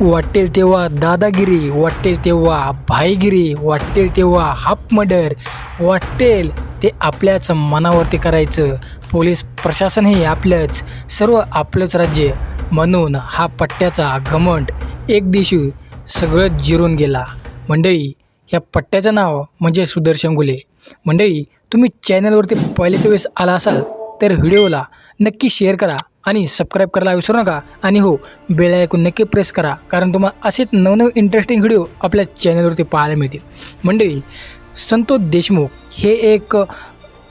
वाटेल तेव्हा दादागिरी वाटेल तेव्हा भाईगिरी वाटेल तेव्हा हाप मर्डर वाटेल ते आपल्याच मनावरती करायचं. पोलीस प्रशासनही आपलंच सर्व आपलंच राज्य. म्हणून हा पट्ट्याचा घमंड एक दिवशी सगळं जिरून गेला. मंडळी या पट्ट्याचं नाव म्हणजे सुदर्शन गुले. मंडळी तुम्ही चॅनलवरती पहिल्याच्या वेळेस आला असाल तर व्हिडिओला नक्की शेअर करा. आणि सबस्क्राईब करायला विसरू नका. आणि हो बेल ऐकून नक्की प्रेस करा. कारण तुम्हाला असेच नवनव इंटरेस्टिंग व्हिडिओ आपल्या चॅनलवरती पाहायला मिळतील. मंडळी संतोष देशमुख हे एक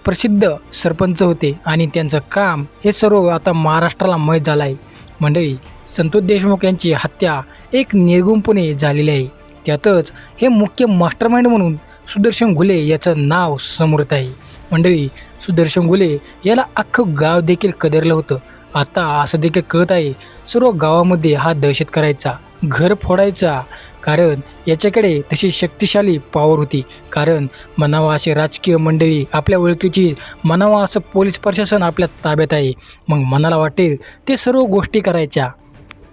प्रसिद्ध सरपंच होते आणि त्यांचं काम हे सर्व आता महाराष्ट्राला माहीत झालं आहे. मंडळी संतोष देशमुख यांची हत्या एक निर्गुणपणे झालेली आहे. त्यातच हे मुख्य मास्टरमाइंड म्हणून सुदर्शन घुले याचं नाव समोरत आहे. मंडळी सुदर्शन घुले याला अख्खं गाव देखील कदरलं होतं. आता असं देखील कळत आहे सर्व गावामध्ये हा दहशत करायचा घर फोडायचा. कारण याच्याकडे तशी शक्तिशाली पॉवर होती. कारण म्हणावा असे राजकीय मंडळी आपल्या ओळखीची म्हणावा असं पोलीस प्रशासन आपल्या ताब्यात आहे. मग मनाला वाटेल ते सर्व गोष्टी करायच्या.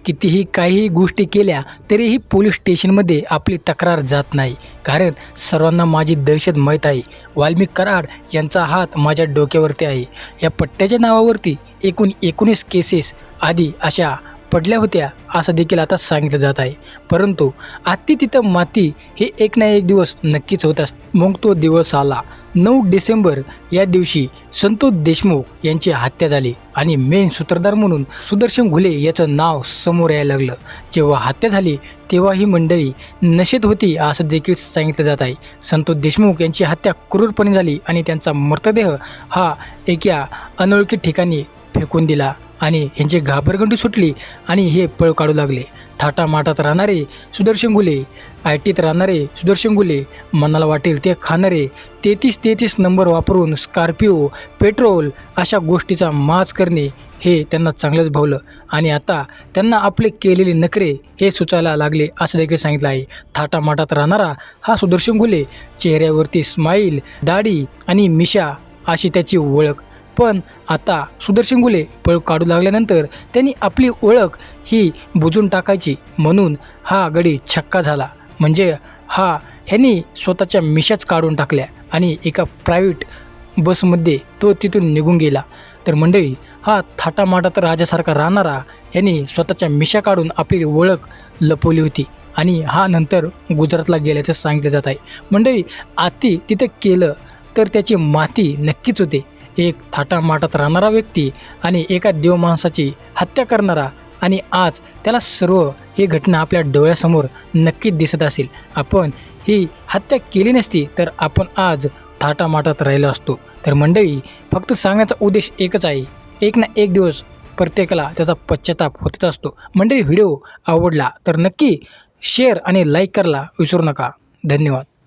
कितीही काहीही गोष्टी केल्या तरीही पोलीस स्टेशनमध्ये आपली तक्रार जात नाही. कारण सर्वांना माझी दहशत माहीत आहे. वाल्मिक कराड यांचा हात माझ्या डोक्यावरती आहे. या पट्ट्याच्या नावावरती एकूण एकोणीस केसेस आधी अशा पडल्या होत्या असं देखील आता सांगितलं जात आहे. परंतु आत्ती तिथं माती हे एक ना एक दिवस नक्कीच होत असत. मग तो दिवस आला. नऊ डिसेंबर या दिवशी संतोष देशमुख यांची हत्या झाली आणि मेन सूत्रधार म्हणून सुदर्शन घुले याचं नाव समोर यायला लागलं. जेव्हा हत्या झाली तेव्हा ही मंडळी नशेत होती असं देखील सांगितलं जात आहे. संतोष देशमुख यांची हत्या क्रूरपणे झाली आणि त्यांचा मृतदेह हा एका अनोळखी ठिकाणी फेकून दिला. आणि यांची घाबरगंडी सुटली आणि हे पळ काढू लागले. थाटामाटात राहणारे सुदर्शन गुले आय टीत राहणारे सुदर्शन गुले मनाला वाटेल ते खाणारे तेहतीस तेहतीस नंबर वापरून स्कॉर्पिओ पेट्रोल अशा गोष्टीचा माज करणे हे त्यांना चांगलंच भावलं. आणि आता त्यांना आपले केलेले नखरे हे सुचायला लागले असं देखील सांगितलं आहे. थाटामाटात राहणारा हा सुदर्शन गुले चेहऱ्यावरती स्माईल दाढी आणि मिशा अशी त्याची ओळख. पण आता सुदर्शन गुले पळ काढू लागल्यानंतर त्यांनी आपली ओळख ही बुजून टाकायची म्हणून हा गडी छक्का झाला. म्हणजे हा ह्यांनी स्वतःच्या मिशाच काढून टाकल्या आणि एका प्रायव्हेट बसमध्ये तो तिथून निघून गेला. तर मंडळी हा थाटामाटात राजासारखा राहणारा यांनी स्वतःच्या मिशा काढून आपली ओळख लपवली होती आणि हा नंतर गुजरातला गेल्याचं सांगितलं जात आहे. मंडळी आती तिथं केलं तर त्याची माती नक्कीच होते. एक थाटामाटात राहणारा व्यक्ती आणि एका देव माणसाची हत्या करणारा आणि आज त्याला सर्व ही घटना आपल्या डोळ्यासमोर नक्कीच दिसत असेल. आपण ही हत्या केली नसती तर आपण आज थाटामाटात राहिलो असतो. तर मंडळी फक्त सांगण्याचा उद्देश एकच आहे. एक ना एक दिवस प्रत्येकाला त्याचा पश्चाताप होतच असतो. मंडळी व्हिडिओ आवडला तर नक्की शेअर आणि लाईक करायला विसरू नका. धन्यवाद.